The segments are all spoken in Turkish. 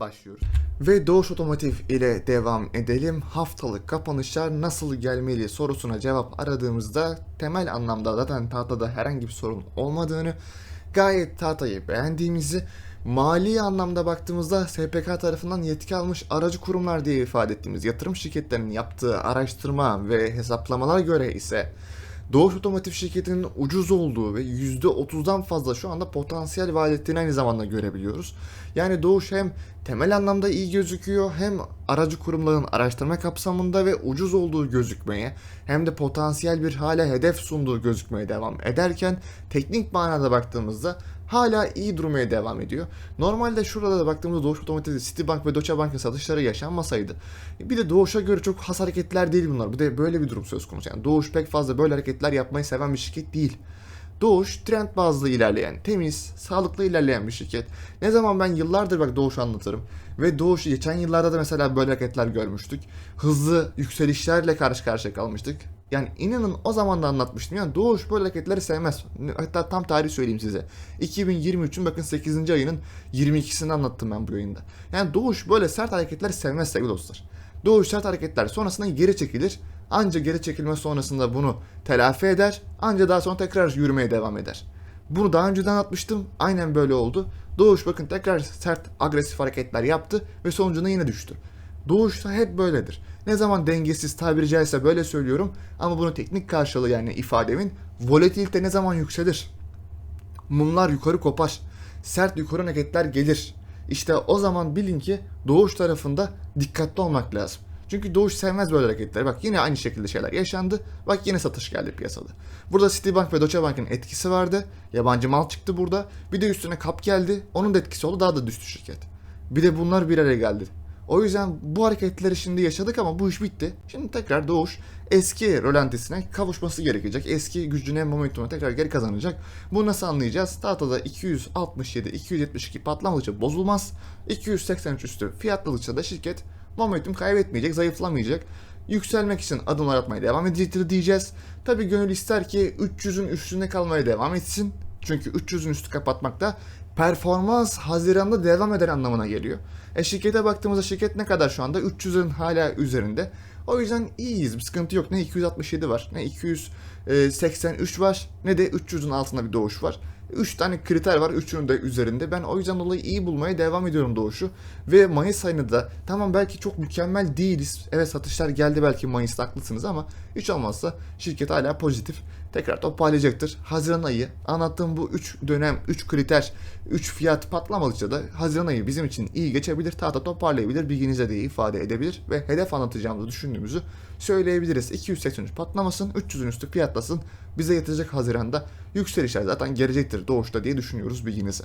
başlıyoruz. Ve Doğuş Otomotiv ile devam edelim. Haftalık kapanışlar nasıl gelmeli sorusuna cevap aradığımızda temel anlamda zaten tahtada herhangi bir sorun olmadığını, gayet tahtayı beğendiğimizi, mali anlamda baktığımızda SPK tarafından yetki almış aracı kurumlar diye ifade ettiğimiz yatırım şirketlerinin yaptığı araştırma ve hesaplamalara göre ise Doğuş Otomotiv şirketinin ucuz olduğu ve %30'dan fazla şu anda potansiyel vaat ettiğini aynı zamanda görebiliyoruz. Yani Doğuş hem temel anlamda iyi gözüküyor hem aracı kurumların araştırma kapsamında ve ucuz olduğu gözükmeye hem de potansiyel bir hala hedef sunduğu gözükmeye devam ederken teknik manada baktığımızda hala iyi durmaya devam ediyor. Normalde şurada da baktığımızda Doğuş Otomotiv'de Citibank ve Deutsche Bank'ın satışları yaşanmasaydı bir de Doğuş'a göre çok has hareketler değil bunlar. Bir de böyle bir durum söz konusu. Yani Doğuş pek fazla böyle hareketler yapmayı seven bir şirket değil. Doğuş trend bazlı ilerleyen, temiz, sağlıklı ilerleyen bir şirket. Ne zaman ben yıllardır bak Doğuş anlatırım. Ve Doğuş geçen yıllarda da mesela böyle hareketler görmüştük. Hızlı yükselişlerle karşı karşıya kalmıştık. Yani inanın o zaman da anlatmıştım. Yani Doğuş böyle hareketleri sevmez. Hatta tam tarih söyleyeyim size. 2023'ün bakın 8. ayının 22'sini anlattım ben bu yayında. Yani Doğuş böyle sert hareketleri sevmez sevgili dostlar. Doğuş sert hareketler sonrasında geri çekilir. Anca geri çekilme sonrasında bunu telafi eder. Anca daha sonra tekrar yürümeye devam eder. Bunu daha önceden anlatmıştım. Aynen böyle oldu. Doğuş bakın tekrar sert agresif hareketler yaptı ve sonucunda yine düştü. Doğuş da hep böyledir. Ne zaman dengesiz tabiri caizse böyle söylüyorum ama bunun teknik karşılığı yani ifademin volatilite ne zaman yükselir? Mumlar yukarı kopar. Sert yukarı hareketler gelir. İşte o zaman bilin ki doğuş tarafında dikkatli olmak lazım. Çünkü doğuş sevmez böyle hareketleri. Bak yine aynı şekilde şeyler yaşandı. Bak yine satış geldi piyasada. Burada Citibank ve Deutsche Bank'ın etkisi vardı. Yabancı mal çıktı burada. Bir de üstüne kap geldi. Onun da etkisi oldu. Daha da düştü şirket. Bir de bunlar bir araya geldi. O yüzden bu hareketleri şimdi yaşadık ama bu iş bitti. Şimdi tekrar Doğuş eski rolantisine kavuşması gerekecek. Eski gücüne, momentumuna tekrar geri kazanacak. Bunu nasıl anlayacağız? Tahtada 267, 272 patlamadıkça bozulmaz. 283 üstü fiyatladıkça da şirket momentum kaybetmeyecek, zayıflamayacak. Yükselmek için adımlar atmaya devam edecektir diyeceğiz. Tabi gönül ister ki 300'ün üstünde kalmaya devam etsin. Çünkü 300'ün üstü kapatmak da performans Haziran'da devam eder anlamına geliyor. E şirkete baktığımızda şirket ne kadar şu anda? 300'ün hala üzerinde. O yüzden iyiyiz. Bir sıkıntı yok. Ne 267 var, ne 283 var, ne de 300'ün altında bir doğuş var. 3 tane kriter var. Üçünün de üzerinde. Ben o yüzden dolayı iyi bulmaya devam ediyorum Doğuş'u. Ve Mayıs ayında da tamam belki çok mükemmel değiliz. Evet satışlar geldi belki Mayıs'ta haklısınız ama hiç olmazsa şirket hala pozitif. Tekrar toparlayacaktır. Haziran ayı anlattığım bu 3 dönem, 3 kriter, 3 fiyat patlamadıkça da Haziran ayı bizim için iyi geçebilir. Tahta toparlayabilir, bilginize de iyi ifade edebilir ve hedef anlatacağımızı düşündüğümüzü söyleyebiliriz. 283 patlamasın, 300'ün üstü fiyatlasın. Bize yetecek Haziran'da yükselişler zaten gelecektir doğuşta diye düşünüyoruz bilginize.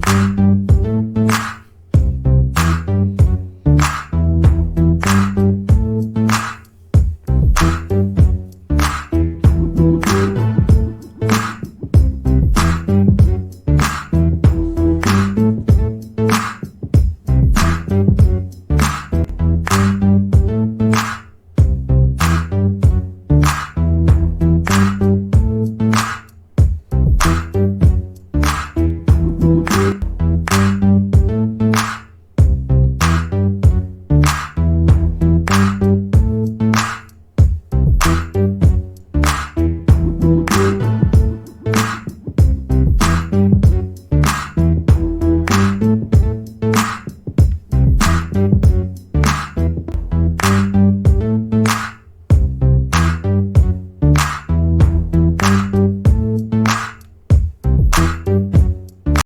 you